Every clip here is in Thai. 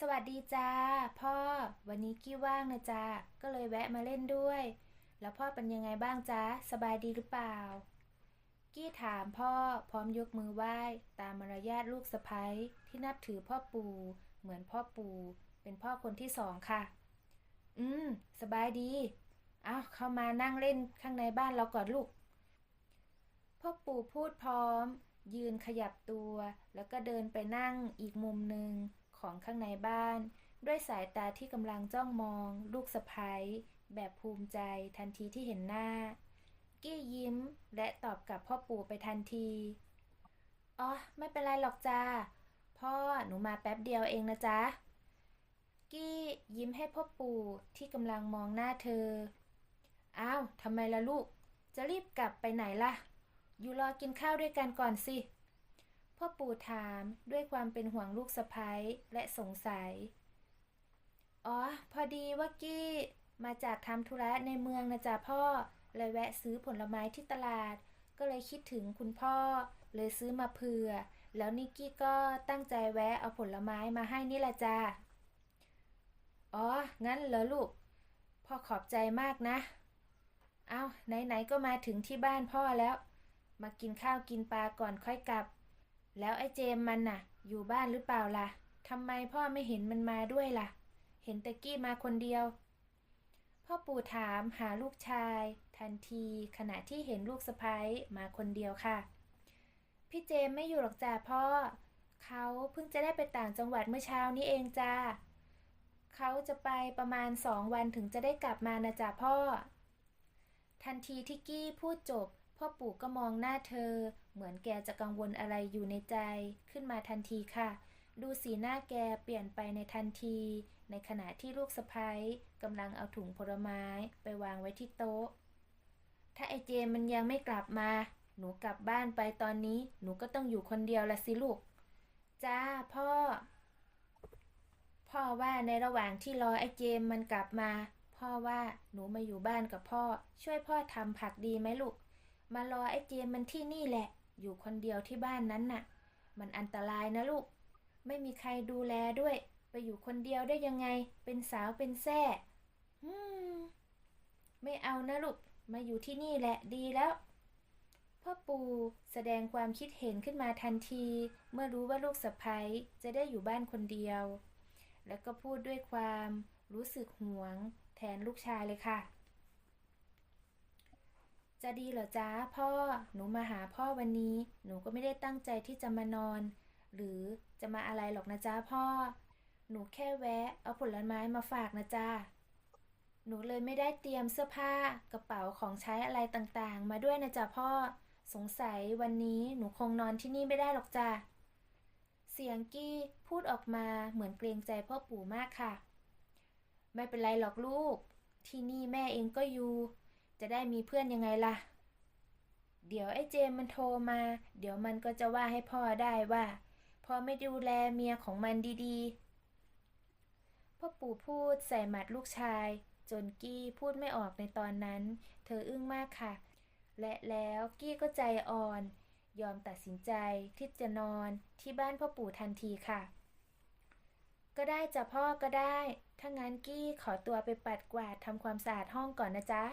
สวัสดีจ้าพ่อ วันนี้กี้ว่างนะจ้าก็เลยแวะมาเล่นด้วย แล้วพ่อเป็นยังไงบ้างจ้าสบายดีหรือเปล่า กี้ถามพ่อพร้อมยกมือไหว้ ตามมารยาทลูกสะใภ้ที่นับถือพ่อปู่ เหมือนพ่อปู่ เป็นพ่อคนที่สองค่ะ อืม สบายดีเอาเข้ามานั่งเล่นข้างในบ้านเราก่อนลูก พ่อปู่พูดพร้อม ยืนขยับตัว แล้วก็เดินไปนั่งอีกมุมหนึ่ง ของข้างในบ้าน ด้วยสายตาที่กำลังจ้องมอง ลูกสะพ้ยแบบภูมิใจทันทีที่เห็นหน้า กี้ยิ้มและตอบกับพ่อปู่ไปทันที อ๋อ ไม่เป็นไรหรอกจ้า พ่อหนูมาแป๊บเดียวเองนะจ๊ะ กี้ยิ้มให้พ่อปู่ที่กำลังมองหน้าเธอ อ้าวทำไมล่ะลูก จะรีบกลับไปไหนล่ะ อยู่รอกินข้าวด้วยกันก่อนสิ พ่อปู่ถามด้วยความเป็นห่วงลูกสะพ้ยและสงสัย อ๋อ พอดีว่ากี้มาจากทำธุระในเมืองนะจ๊ะพ่อ เลยแวะซื้อผลไม้ที่ตลาด ก็เลยคิดถึงคุณพ่อ เลยซื้อมาเผื่อ แล้วนิกกี้ก็ตั้งใจแวะเอาผลไม้มาให้นี่แหละจ้าอ๋อ งั้นเหรอลูก พ่อขอบใจมากนะ เอาไหนๆก็มาถึงที่บ้านพ่อแล้ว มากินข้าวกินปลาก่อนค่อยกลับ แล้วไอ้เจมมันน่ะ อยู่บ้านหรือเปล่าล่ะทำไมพ่อไม่เห็นมันมาด้วยล่ะ เห็นแต่กี้มาคนเดียว พ่อปู่ถามหาลูกชาย ทันทีขณะที่เห็นลูกสะพ้ยมาคนเดียวค่ะ พี่เจมไม่อยู่หรอกจ้าพ่อ เขาเพิ่งจะได้ไปต่างจังหวัดเมื่อเช้านี้เองจ้าเขาจะไปประมาณสองวันถึงจะได้กลับมานะจ้าพ่อ ทันทีที่กี้พูดจบ พ่อปู่ก็มองหน้าเธอ เหมือนแกจะกังวลอะไรอยู่ในใจขึ้นมาทันทีค่ะ ดูสีหน้าแกเปลี่ยนไปในทันที ในขณะที่ลูกสะพ้ยกำลังเอาถุงผลไม้ไปวางไว้ที่โต๊ะ ถ้าไอเจมมันยังไม่กลับมา หนูกลับบ้านไปตอนนี้ หนูก็ต้องอยู่คนเดียวละสิลูก จ้าพ่อ พ่อว่าในระหว่างที่รอไอเจมมันกลับมา พ่อว่าหนูมาอยู่บ้านกับพ่อ ช่วยพ่อทำผักดีไหมลูกมารอไอ้เจมมันที่นี่แหละ อยู่คนเดียวที่บ้านนั้นน่ะ มันอันตรายนะลูก ไม่มีใครดูแลด้วย ไปอยู่คนเดียวได้ยังไง เป็นสาวเป็นแส่อืมไม่เอานะลูก มาอยู่ที่นี่แหละดีแล้ว พ่อปู่แสดงความคิดเห็นขึ้นมาทันที เมื่อรู้ว่าลูกสะใภ้จะได้อยู่บ้านคนเดียว แล้วก็พูดด้วยความรู้สึกหวง แทนลูกชายเลยค่ะ จะดีเหรอจ้าพ่อ หนูมาหาพ่อวันนี้ หนูก็ไม่ได้ตั้งใจที่จะมานอน หรือจะมาอะไรหรอกนะจ้าพ่อ หนูแค่แวะ เอาผลไม้มาฝากนะจ้าหนูเลยไม่ได้เตรียมเสื้อผ้ากระเป๋าของใช้อะไรต่างๆ มาด้วยนะจ๊ะพ่อ สงสัยวันนี้หนูคงนอนที่นี่ไม่ได้หรอกจ้ะเสียงกี้พูดออกมาเหมือนเกรงใจพ่อปู่มากค่ะ ไม่เป็นไรหรอกลูก ที่นี่แม่เองก็อยู่ จะได้มีเพื่อนยังไงล่ะ เดี๋ยวไอ้เจมมันโทรมา เดี๋ยวมันก็จะว่าให้พ่อได้ว่าพ่อไม่ดูแลเมียของมันดีๆ พ่อปู่พูดใส่หมัดลูกชาย จนกี้พูดไม่ออกในตอนนั้น เธออึ้งมากค่ะ และแล้วกี้ก็ใจอ่อน ยอมตัดสินใจที่จะนอนที่บ้านพ่อปู่ทันทีค่ะ ก็ได้จ้ะพ่อก็ได้ ถ้างั้นกี้ขอตัวไปปัดกวาดทำความสะอาดห้องก่อนนะจ๊ะ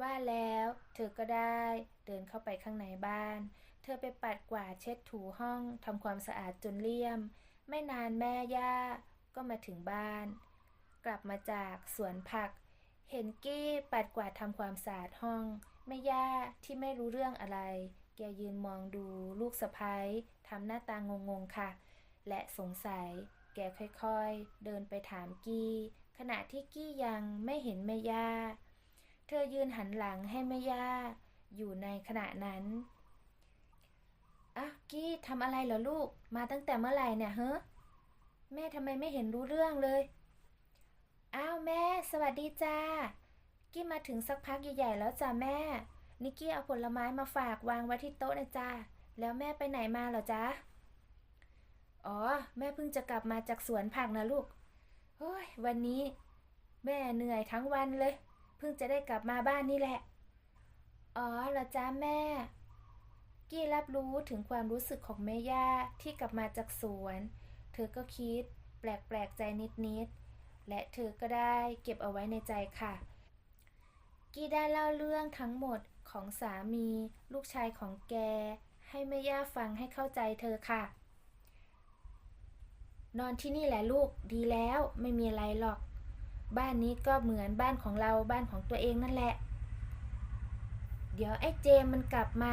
ว่าแล้วเธอก็ได้เดินเข้าไปข้างในบ้าน เธอไปปัดกวาดเช็ดถูห้องทำความสะอาดจนเลี่ยม ไม่นานแม่ย่าก็มาถึงบ้าน กลับมาจากสวนผัก เห็นกี้ปัดกวาดทำความสะอาดห้อง แม่ย่าที่ไม่รู้เรื่องอะไร แกยืนมองดูลูกสะพ้ยทำหน้าตางงงๆค่ะ และสงสัย แกค่อยๆ เดินไปถามกี้ ขณะที่กี้ยังไม่เห็นแม่ย่า เธอยืนหันหลังให้แม่ย่า อยู่ในขณะนั้นอะกี้ทำอะไรเหรอลูก มาตั้งแต่เมื่อไหร่เนี่ยเฮ้แม่ทำไมไม่เห็นรู้เรื่องเลย อ้าวแม่ สวัสดีจ้า กี้มาถึงสักพักใหญ่ๆแล้วจ้าแม่ นิกกี้เอาผลไม้มาฝากวางไว้ที่โต๊ะนะจ้าแล้วแม่ไปไหนมาเหรอจ๊ะ อ๋อ แม่เพิ่งจะกลับมาจากสวนผักนะลูกเฮ้ย วันนี้ แม่เหนื่อยทั้งวันเลย เพิ่งจะได้กลับมาบ้านนี่แหละ อ๋อเหรอจ้าแม่ กี้รับรู้ถึงความรู้สึกของแม่ย่าที่กลับมาจากสวน เธอก็คิด แปลกๆใจนิดๆ และเธอก็ได้เก็บเอาไว้ในใจค่ะ กี้ได้เล่าเรื่องทั้งหมดของสามี ลูกชายของแก ให้แม่ย่าฟังให้เข้าใจเธอค่ะ นอนที่นี่แหละลูกดีแล้วไม่มีอะไรหรอก บ้านนี้ก็เหมือนบ้านของเราบ้านของตัวเองนั่นแหละ เดี๋ยวไอ้เจมมันกลับมา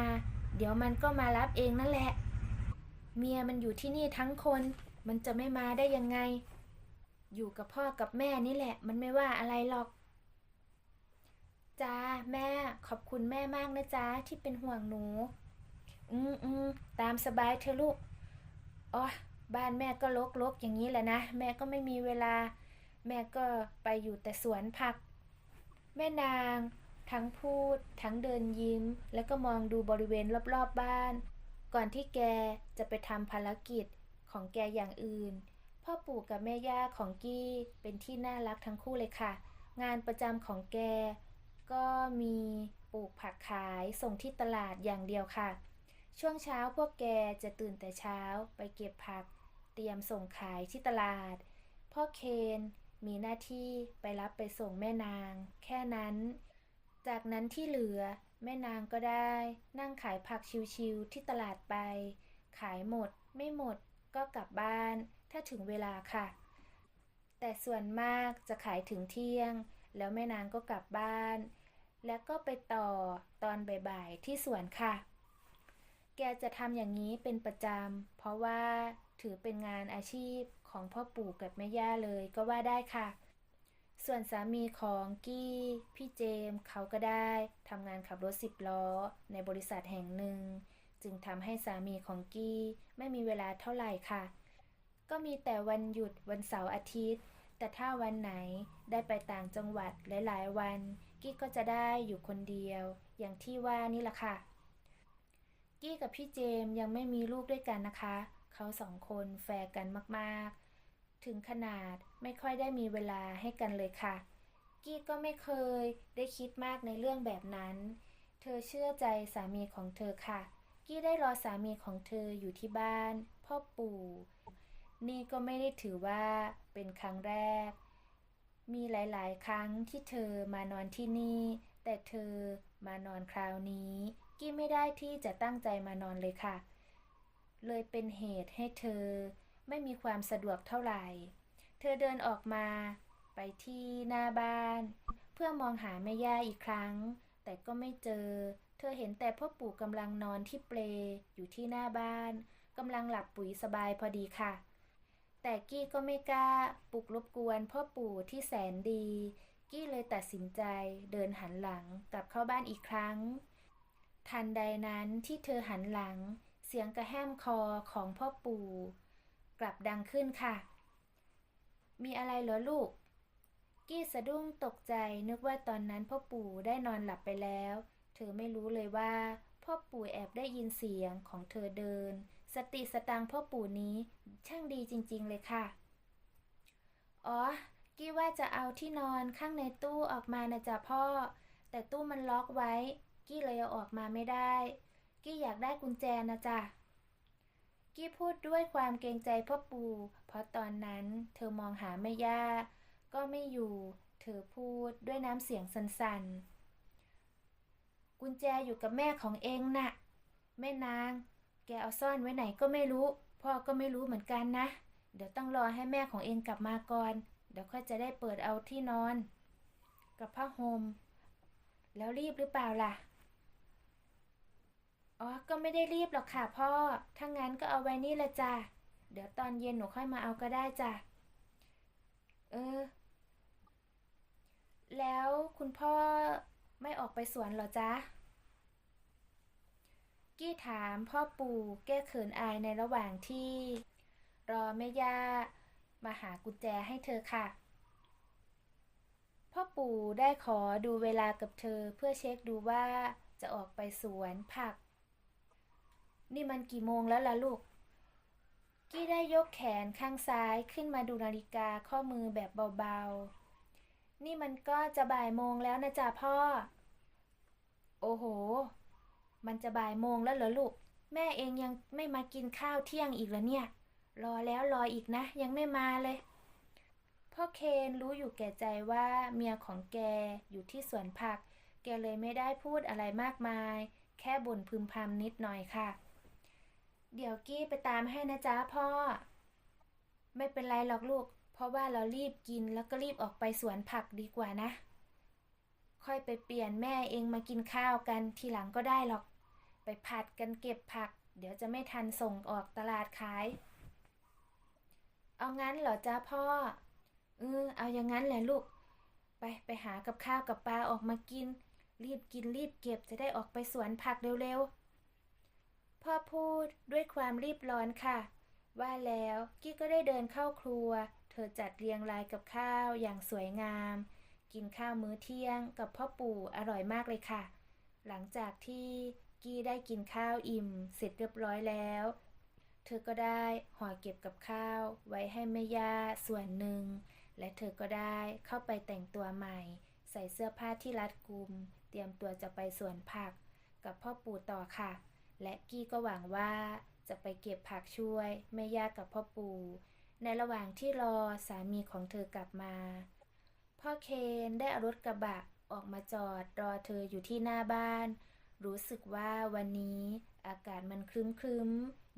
เดี๋ยวมันก็มารับเองนั่นแหละ เมียมันอยู่ที่นี่ทั้งคน มันจะไม่มาได้ยังไง อยู่กับพ่อกับแม่นี่แหละ มันไม่ว่าอะไรหรอกจ้าแม่ขอบคุณแม่มากนะจ๊ะที่เป็นห่วงหนู อืมอืมตามสบายเธอลูกอ๋อบ้านแม่ก็ลกๆอย่างนี้แหละนะ แม่ก็ไม่มีเวลา แม่ก็ไปอยู่แต่สวนผัก แม่นาง ทั้งพูด ทั้งเดินยิ้ม แล้วก็มองดูบริเวณรอบๆบบ้าน ก่อนที่แกจะไปทำภารกิจของแกอย่างอื่น พ่อปู่กับแม่ย่าของกี้เป็นที่น่ารักทั้งคู่เลยค่ะ งานประจำของแก ก็มีปลูกผักขายส่งที่ตลาดอย่างเดียวค่ะ ช่วงเช้าพวกแกจะตื่นแต่เช้าไปเก็บผัก เตรียมส่งขายที่ตลาด พ่อเคน มีหน้าที่ไปรับไปส่งแม่นาง แค่นั้น จากนั้นที่เหลือแม่นางก็ได้ นั่งขายผักชิวๆที่ตลาดไป ขายหมด ไม่หมดก็กลับบ้าน ถ้าถึงเวลาค่ะ แต่ส่วนมากจะขายถึงเที่ยง แล้วแม่นางก็กลับบ้าน แล้วก็ไปต่อตอนบ่ายๆที่สวนค่ะ แกจะทำอย่างนี้เป็นประจำเพราะว่าถือเป็นงานอาชีพ ของพ่อปู่กับแม่ย่าเลยก็ว่าได้ค่ะ ส่วนสามีของกี้ พี่เจมเขาก็ได้ทำงานขับรถสิบล้อ ในบริษัทแห่งหนึ่ง จึงทำให้สามีของกี้ไม่มีเวลาเท่าไหร่ค่ะ ก็มีแต่วันหยุดวันเสาร์อาทิตย์ แต่ถ้าวันไหนได้ไปต่างจังหวัดหลายๆ วัน กี้ก็จะได้อยู่คนเดียว อย่างที่ว่านี่แหละค่ะ กี้กับพี่เจมยังไม่มีลูกด้วยกันนะคะ เขาสองคนแฟร์กันมากๆ ถึงขนาดไม่ค่อยได้มีเวลาให้กันเลยค่ะ กี้ก็ไม่เคยได้คิดมากในเรื่องแบบนั้น เธอเชื่อใจสามีของเธอค่ะ กี้ได้รอสามีของเธออยู่ที่บ้าน พ่อปู่ นี่ก็ไม่ได้ถือว่าเป็นครั้งแรก มีหลายๆ ครั้งที่เธอมานอนที่นี่ แต่เธอมานอนคราวนี้ กี้ไม่ได้ที่จะตั้งใจมานอนเลยค่ะเเลยเป็นเหตุให้เธอไม่มีความสะดวกเท่าไหร่ เธอเดินออกมาไปที่หน้าบ้าน เพื่อมองหาแม่ย่าอีกครั้ง แต่ก็ไม่เจอ เธอเห็นแต่พ่อปู่กำลังนอนที่เปลอยู่ที่หน้าบ้านกำลังหลับปุ๋ยสบายพอดีค่ะ แต่กี้ก็ไม่กล้าปลุกรบกวนพ่อปู่ที่แสนดี กี้เลยตัดสินใจเดินหันหลังกลับเข้าบ้านอีกครั้ง ทันใดนั้นที่เธอหันหลัง สียงกระแหมคอของพ่อปู่ กลับดังขึ้นค่ะ มีอะไรเหรอลูก กี้สะดุ้งตกใจนึกว่าตอนนั้นพ่อปู่ได้นอนหลับไปแล้ว เธอไม่รู้เลยว่า พ่อปู่แอบได้ยินเสียงของเธอเดิน สติสตังพ่อปู่นี้ช่างดีจริง ๆ เลยค่ะ อ๋อ กี้ว่าจะเอาที่นอนข้างในตู้ออกมานะจ๊ะพ่อ แต่ตู้มันล็อกไว้ กี้เลยเอาออกมาไม่ได้ กี้อยากได้กุญแจนะจ๊ะ กี้พูดด้วยความเกรงใจพ่อปู่เพราะตอนนั้นเธอมองหาแม่ย่า ก็ไม่อยู่ เธอพูดด้วยน้ำเสียงสั่นๆ กุญแจอยู่กับแม่ของเองน่ะ แม่นาง แกเอาซ่อนไว้ไหนก็ไม่รู้ พ่อก็ไม่รู้เหมือนกันนะ เดี๋ยวต้องรอให้แม่ของเองกลับมาก่อน เดี๋ยวค่อยจะได้เปิดเอาที่นอน กับผ้าห่มแล้วรีบหรือเปล่าล่ะ อ๋อ ก็ไม่ได้รีบหรอกค่ะพ่อ ถ้างั้นก็เอาไว้นี่ละจ้ะ เดี๋ยวตอนเย็นหนูค่อยมาเอาก็ได้จ้ะ เออ แล้วคุณพ่อไม่ออกไปสวนหรอจ๊ะ กี้ถามพ่อปู่แก้เขินอายในระหว่างที่ รอแม่ย่ามาหากุญแจให้เธอค่ะ พ่อปู่ได้ขอดูเวลากับเธอเพื่อเช็คดูว่าจะออกไปสวนผัก นี่มันกี่โมงแล้วล่ะลูก กี้ได้ยกแขนข้างซ้ายขึ้นมาดูนาฬิกาข้อมือแบบเบาๆ นี่มันก็จะบ่ายโมงแล้วนะจ๊ะพ่อ โอ้โห มันจะบ่ายโมงแล้วเหรอลูก แม่เองยังไม่มากินข้าวเที่ยงอีกแล้วเนี่ย รอแล้วรออีกนะ ยังไม่มาเลยพ่อเคนรู้อยู่แก่ใจว่าเมียของแกอยู่ที่สวนผัก แกเลยไม่ได้พูดอะไรมากมาย แค่บ่นพึมพำนิดหน่อยค่ะ เดี๋ยวกี้ไปตามให้นะจ๊ะพ่อ ไม่เป็นไรหรอกลูก เพราะว่าเรารีบกินแล้วก็รีบออกไปสวนผักดีกว่านะ ค่อยไปเปลี่ยนแม่เองมากินข้าวกันทีหลังก็ได้หรอก ไปผัดกันเก็บผัก เดี๋ยวจะไม่ทันส่งออกตลาดขาย เอางั้นเหรอจ๊ะพ่อ เออเอาอย่างนั้นแหละลูก ไปไปหากับข้าวกับปลาออกมากิน รีบกินรีบเก็บจะได้ออกไปสวนผักเร็วๆ พ่อพูดด้วยความรีบร้อนค่ะ ว่าแล้วกี้ก็ได้เดินเข้าครัว เธอจัดเรียงรายกับข้าวอย่างสวยงาม กินข้าวมื้อเที่ยงกับพ่อปู่อร่อยมากเลยค่ะ หลังจากที่กี้ได้กินข้าวอิ่ม เสร็จเรียบร้อยแล้ว เธอก็ได้ห่อเก็บกับข้าวไว้ให้แม่ย่าส่วนหนึ่ง และเธอก็ได้เข้าไปแต่งตัวใหม่ ใส่เสื้อผ้าที่รัดกุม เตรียมตัวจะไปสวนผัก กับพ่อปู่ต่อค่ะ และกี้ก็หวังว่าจะไปเก็บผักช่วยแม่ย่ากับพ่อปู่ ในระหว่างที่รอสามีของเธอกลับมา พ่อเคนได้เอารถกระบะออกมาจอดรอเธออยู่ที่หน้าบ้าน รู้สึกว่าวันนี้อากาศมันครึ้มครึ้ม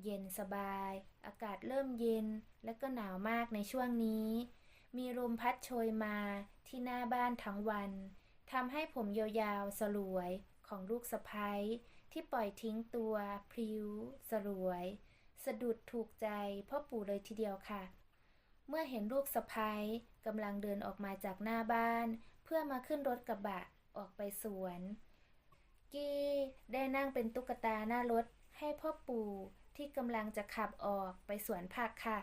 เย็นสบาย อากาศเริ่มเย็นและก็หนาวมากในช่วงนี้ มีลมพัดโชยมาที่หน้าบ้านทั้งวันทำให้ผมยาวๆสลวยของลูกสะพ้ย ที่ปล่อยทิ้งตัวพริ้วสลวย สะดุดถูกใจพ่อปู่เลยทีเดียวค่ะ เมื่อเห็นลูกสะพ้ยกำลังเดินออกมาจากหน้าบ้าน เพื่อมาขึ้นรถกระบะออกไปสวน กี้ได้นั่งเป็นตุ๊กตาหน้ารถให้พ่อปู่ที่กำลังจะขับออกไปสวนผักค่ะ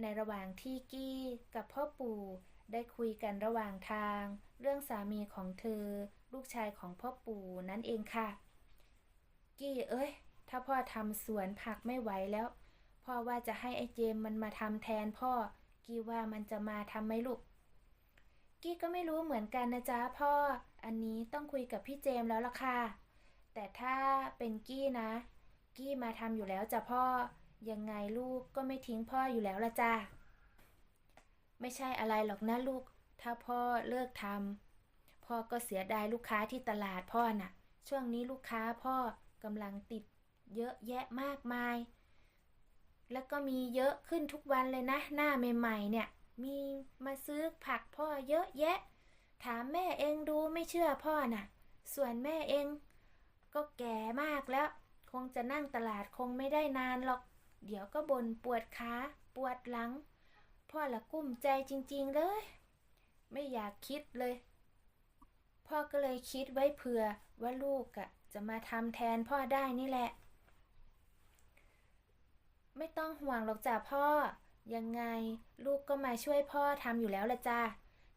ในระหว่างที่กี้กับพ่อปู่ได้คุยกันระหว่างทาง เรื่องสามีของเธอ ลูกชายของพ่อปู่นั่นเองค่ะ กี้เอ้ย ถ้าพ่อทำสวนผักไม่ไหวแล้ว พ่อว่าจะให้ไอ้เจมมันมาทำแทนพ่อ กี้ว่ามันจะมาทำไหมลูก กี้ก็ไม่รู้เหมือนกันนะจ๊ะพ่อ อันนี้ต้องคุยกับพี่เจมแล้วล่ะค่ะ แต่ถ้าเป็นกี้นะ กี้มาทำอยู่แล้วจ้ะพ่อ ยังไงลูกก็ไม่ทิ้งพ่ออยู่แล้วละจ้ะ ไม่ใช่อะไรหรอกนะลูก ถ้าพ่อเลิกทำพ่อก็เสียดายลูกค้าที่ตลาดพ่อน่ะ ช่วงนี้ลูกค้าพ่อ กำลังติดเยอะแยะมากมาย แล้วก็มีเยอะขึ้นทุกวันเลยนะ หน้าใหม่ๆเนี่ย มีมาซื้อผักพ่อเยอะแยะ ถามแม่เองดูไม่เชื่อพ่อน่ะ ส่วนแม่เอง ก็แก่มากแล้ว คงจะนั่งตลาดคงไม่ได้นานหรอก เดี๋ยวก็บ่นปวดขาปวดหลัง พ่อละกุ้มใจจริง ๆเลย ไม่อยากคิดเลย พ่อก็เลยคิดไว้เผื่อว่าลูกอะจะมาทำแทนพ่อได้นี่แหละ ไม่ต้องห่วงหรอกจ้ะพ่อ ยังไงลูกก็มาช่วยพ่อทำอยู่แล้วละจ้า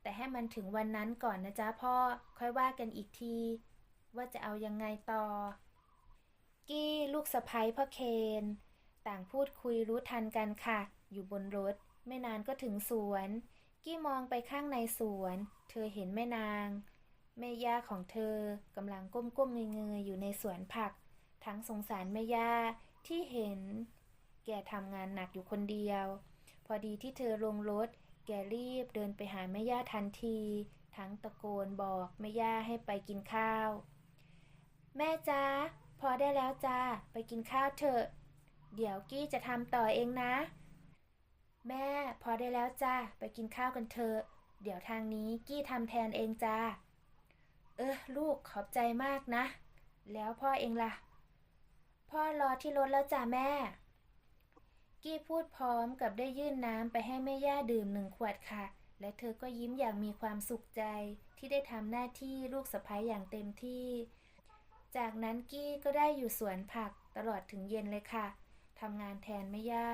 แต่ให้มันถึงวันนั้นก่อนนะจ๊ะพ่อ ค่อยว่ากันอีกที ว่าจะเอายังไงต่อ กี้ลูกสะพ้ยพ่อเคน ต่างพูดคุยรู้ทันกันค่ะ อยู่บนรถ ไม่นานก็ถึงสวน กี้มองไปข้างในสวน เธอเห็นแม่นาง แม่ย่าของเธอกำลังก้มๆเงยๆอยู่ในสวนผัก ทั้งสงสารแม่ย่าที่เห็น แกทำงานหนักอยู่คนเดียว พอดีที่เธอลงรถ แกรีบเดินไปหาแม่ย่าทันที ทั้งตะโกนบอกแม่ย่าให้ไปกินข้าว แม่จ้าพอได้แล้วจ้าไปกินข้าวเถอะ เดี๋ยวกี้จะทำต่อเองนะ แม่พอได้แล้วจ้าไปกินข้าวกันเถอะ เดี๋ยวทางนี้กี้ทำแทนเองจ้า เออ ลูกขอบใจมากนะ แล้วพ่อเองล่ะ พ่อรอที่รถแล้วจ้าแม่ กี้พูดพร้อมกับได้ยื่นน้ำไปให้แม่ย่าดื่มหนึ่งขวดค่ะ และเธอก็ยิ้มอย่างมีความสุขใจที่ได้ทำหน้าที่ลูกสะใภ้อย่างเต็มที่ จากนั้นกี้ก็ได้อยู่สวนผักตลอดถึงเย็นเลยค่ะทำงานแทนแม่ย่า